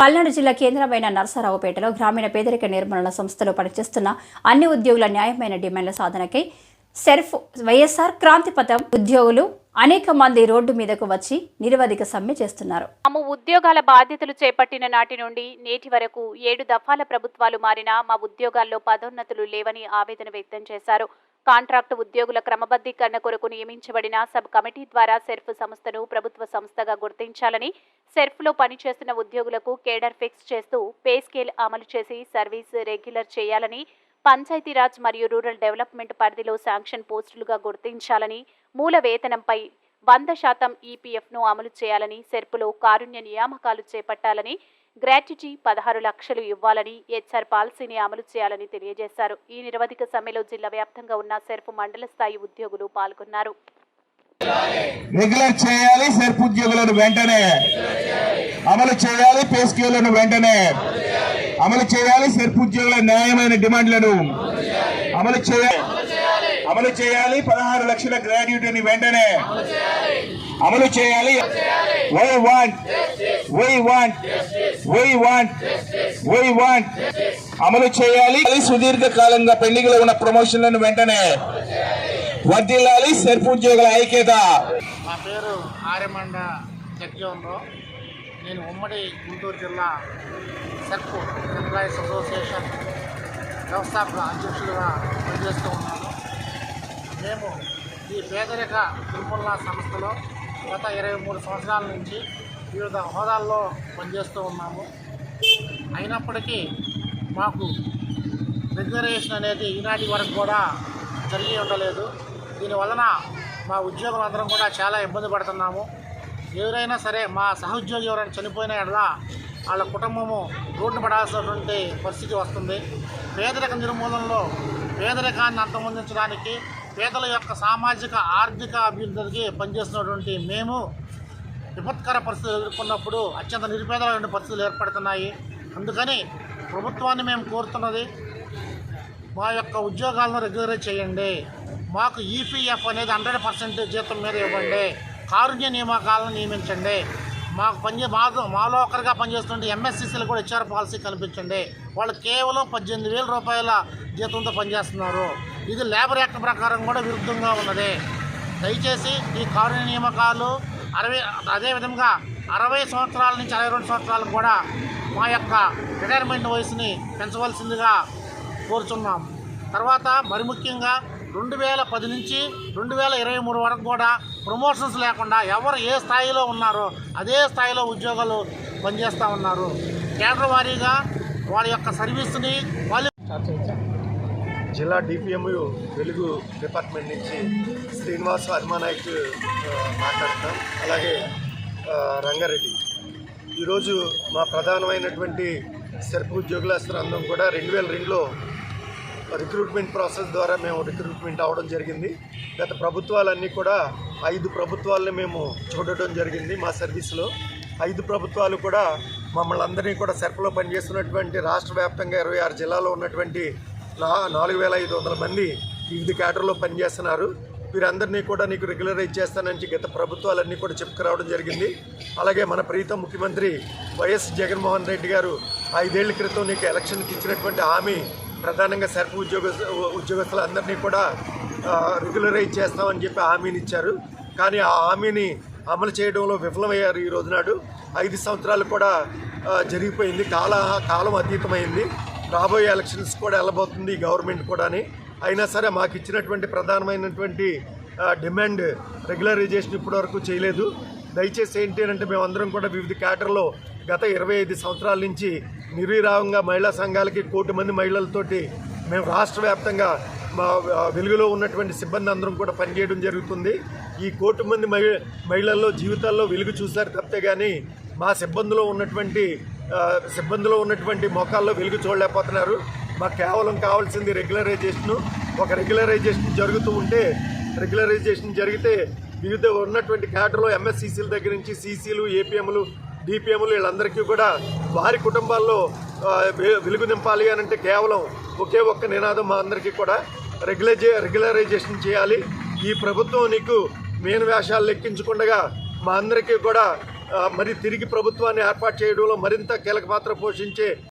పల్నాడు జిల్లా కేంద్రమైన నరసరావుపేటలో గ్రామీణ పేదరిక నిర్మూలన సంస్థలో పనిచేస్తున్న అన్ని ఉద్యోగుల న్యాయమైన డిమాండ్ల సాధనకై సెర్ఫ్ వైఎస్ఆర్ క్రాంతి పథం ఉద్యోగులు అనేక మంది రోడ్డు మీదకు వచ్చి నిరవధిక సమ్మె చేస్తున్నారు. తాము ఉద్యోగాల బాధ్యతలు చేపట్టిన నాటి నుండి నేటి వరకు ఏడు దఫాల ప్రభుత్వాలు మారినా మా ఉద్యోగాల్లో పదోన్నతులు లేవని ఆవేదన వ్యక్తం చేశారు. కాంట్రాక్టు ఉద్యోగుల క్రమబద్ధీకరణ కొరకు నియమించబడిన సబ్ కమిటీ ద్వారా సెర్ఫ్ సంస్థను ప్రభుత్వ సంస్థగా గుర్తించాలని సెర్ఫ్లో పనిచేస్తున్న ఉద్యోగులకు కేడర్ ఫిక్స్ చేస్తూ పే స్కేల్ అమలు చేసి సర్వీస్ రెగ్యులర్ చేయాలని పంచాయతీరాజ్ మరియు రూరల్ డెవలప్మెంట్ పరిధిలో శాంక్షన్ పోస్టులుగా గుర్తించాలని మూల వేతనంపై వంద శాతం ఈపీఎఫ్ను అమలు చేయాలని సెర్పులో కారుణ్య నియామకాలు చేపట్టాలని గ్రాట్యుటీ పదహారు లక్షలు ఇవ్వాలని హెచ్ఆర్ పాలసీని అమలు చేయాలని తెలియజేశారు. ఈ నిరవధిక సమ్మెలో జిల్లా వ్యాప్తంగా ఉన్న సెర్పు మండల స్థాయి ఉద్యోగులు పాల్గొన్నారు. రెగ్యులర్ చేయాలి సెర్ఫ్ ఉద్యోగులను వెంటనే. అమలు చేయాలి పే స్కేలను వెంటనే. అమలు చేయాలి సెర్ఫ్ ఉద్యోగుల న్యాయమైన డిమాండ్లను. అమలు చేయాలి. అమలు చేయాలి పదహారు లక్షల గ్రాడ్యుయేట్ని వెంటనే. అమలు చేయాలి. We want we want we want we want అమలు చేయాలి. సుదీర్ఘ కాలంగా పెండింగ్లో ఉన్న ప్రమోషన్లను వెంటనే వర్దిల్లాలి సెర్ప్ ఉద్యోగుల ఐక్యత. నా పేరు ఆర్యమండ జగ్జీవన్రావు. నేను ఉమ్మడి గుంటూరు జిల్లా సెర్పు ఎంప్లాయీస్ అసోసియేషన్ వ్యవస్థాపక అధ్యక్షులుగా పనిచేస్తూ ఉన్నాను. మేము ఈ పేదరిక నిర్మూలన సంస్థలో గత ఇరవై మూడు సంవత్సరాల నుంచి వివిధ హోదాల్లో పనిచేస్తూ ఉన్నాము. అయినప్పటికీ మాకు రిజర్వేషన్ అనేది ఈనాటి వరకు కూడా జరిగి ఉండలేదు. దీని వలన మా ఉద్యోగులందరం కూడా చాలా ఇబ్బంది పడుతున్నాము. ఎవరైనా సరే మా సహోద్యోగి ఎవరైనా చనిపోయిన ఎడలా వాళ్ళ కుటుంబము రోడ్డు పడాల్సినటువంటి పరిస్థితి వస్తుంది. పేదరిక నిర్మూలనలో పేదరికాన్ని అంతమొందించడానికి పేదల యొక్క సామాజిక ఆర్థిక అభివృద్ధికి పనిచేస్తున్నటువంటి మేము విపత్కర పరిస్థితులు ఎదుర్కొన్నప్పుడు అత్యంత నిరుపేదలైన పరిస్థితులు ఏర్పడుతున్నాయి. అందుకని ప్రభుత్వాన్ని మేము కోరుతున్నది మా యొక్క ఉద్యోగాలను రెగ్యులరైజ్ చేయండి. మాకు ఈపీఎఫ్ అనేది హండ్రెడ్ పర్సెంట్ జీతం మీద ఇవ్వండి. కారుణ్య నియామకాలను నియమించండి. మాకు పని మాతో మాలో ఒకరిగా పనిచేస్తుంటే ఎంఎస్సీసీలు కూడా హెచ్ఆర్ పాలసీ కనిపించండి వాళ్ళు కేవలం పద్దెనిమిది వేల రూపాయల జీతంతో పనిచేస్తున్నారు. ఇది లేబర్ యాక్ట్ ప్రకారం కూడా విరుద్ధంగా ఉన్నది. దయచేసి ఈ కారుణ్య నియామకాలు అరవై అదేవిధంగా అరవై సంవత్సరాల నుంచి అరవై రెండు సంవత్సరాలకు కూడా మా యొక్క రిటైర్మెంట్ వయసుని పెంచవలసిందిగా కోరుచున్నాం. తర్వాత మరి ముఖ్యంగా రెండు వేల పది నుంచి రెండు వేల ఇరవై మూడు వరకు కూడా ప్రమోషన్స్ లేకుండా ఎవరు ఏ స్థాయిలో ఉన్నారో అదే స్థాయిలో ఉద్యోగాలు పనిచేస్తూ ఉన్నారు. కేంద్ర వారీగా వాళ్ళ యొక్క సర్వీస్ని వాళ్ళు జిల్లా డిపిఎంయు వెలుగు డిపార్ట్మెంట్ నుంచి శ్రీనివాస్ హనుమానాయక్ మాట్లాడుతున్నాం అలాగే రంగారెడ్డి. ఈరోజు మా ప్రధానమైనటువంటి సెర్ప్ ఉద్యోగుల అందరం కూడా రెండు వేల రెండులో రిక్రూట్మెంట్ ప్రాసెస్ ద్వారా మేము రిక్రూట్మెంట్ అవ్వడం జరిగింది. గత ప్రభుత్వాలన్నీ కూడా ఐదు ప్రభుత్వాలని మేము చూడటం జరిగింది మా సర్వీస్లో. ఐదు ప్రభుత్వాలు కూడా మమ్మల్ని అందరినీ కూడా సెర్ప్లో పనిచేస్తున్నటువంటి రాష్ట్ర వ్యాప్తంగా ఇరవై ఆరు జిల్లాలో ఉన్నటువంటి నాలుగు వేల ఐదు వందల మంది వివిధ క్యాటర్లో పనిచేస్తున్నారు. వీరందరినీ కూడా నీకు రెగ్యులరైజ్ చేస్తానని గత ప్రభుత్వాలన్నీ కూడా చెప్పుకురావడం జరిగింది. అలాగే మన ప్రీతం ముఖ్యమంత్రి వైఎస్ జగన్మోహన్ రెడ్డి గారు ఐదేళ్ళ క్రితం నీకు ఎలక్షన్కి ఇచ్చినటువంటి హామీ ప్రధానంగా సర్పు ఉద్యోగ ఉద్యోగస్తులందరినీ కూడా రెగ్యులరైజ్ చేస్తామని చెప్పి హామీని ఇచ్చారు కానీ ఆ హామీని అమలు చేయడంలో విఫలమయ్యారు ఈ రోజునాడు. ఐదు సంవత్సరాలు కూడా జరిగిపోయింది. కాల కాలం అతీతమైంది. రాబోయే ఎలక్షన్స్ కూడా వెళ్ళబోతుంది గవర్నమెంట్ గవర్నమెంట్ కూడాని. అయినా సరే మాకు ఇచ్చినటువంటి ప్రధానమైనటువంటి డిమాండ్ రెగ్యులరైజేషన్ ఇప్పటివరకు చేయలేదు. దయచేసి ఏంటి అంటే మేమందరం కూడా వివిధ క్యాటర్లో గత ఇరవై ఐదు సంవత్సరాల నుంచి నిర్విరామంగా మహిళా సంఘాలకి కోటి మంది మహిళలతోటి మేము రాష్ట్ర వ్యాప్తంగా మా వెలుగులో ఉన్నటువంటి సిబ్బంది అందరం కూడా పనిచేయడం జరుగుతుంది. ఈ కోటి మంది మహి మహిళల్లో జీవితాల్లో వెలుగు చూశారు తప్పితే కానీ మా సిబ్బందిలో ఉన్నటువంటి సిబ్బందిలో ఉన్నటువంటి మొఖాల్లో వెలుగు చూడలేకపోతున్నారు. మాకు కేవలం కావాల్సింది రెగ్యులరైజేషను. ఒక రెగ్యులరైజేషన్ జరుగుతూ ఉంటే రెగ్యులరైజేషన్ జరిగితే వివిధ ఉన్నటువంటి క్యాడర్లో ఎంఎస్సీసీల దగ్గర నుంచి సీసీలు ఏపీఎంలు డిపిఎంలు వీళ్ళందరికీ కూడా వారి కుటుంబాల్లో వెలుగు నింపాలి అని అంటే కేవలం ఒకే ఒక్క నినాదం మా అందరికీ కూడా రెగ్యులైజే రెగ్యులరైజేషన్ చేయాలి. ఈ ప్రభుత్వం నీకు మేను వేషాలు లెక్కించకుండా మా అందరికీ కూడా మరి తిరిగి ప్రభుత్వాన్ని ఏర్పాటు చేయడంలో మరింత కీలక పాత్ర పోషించే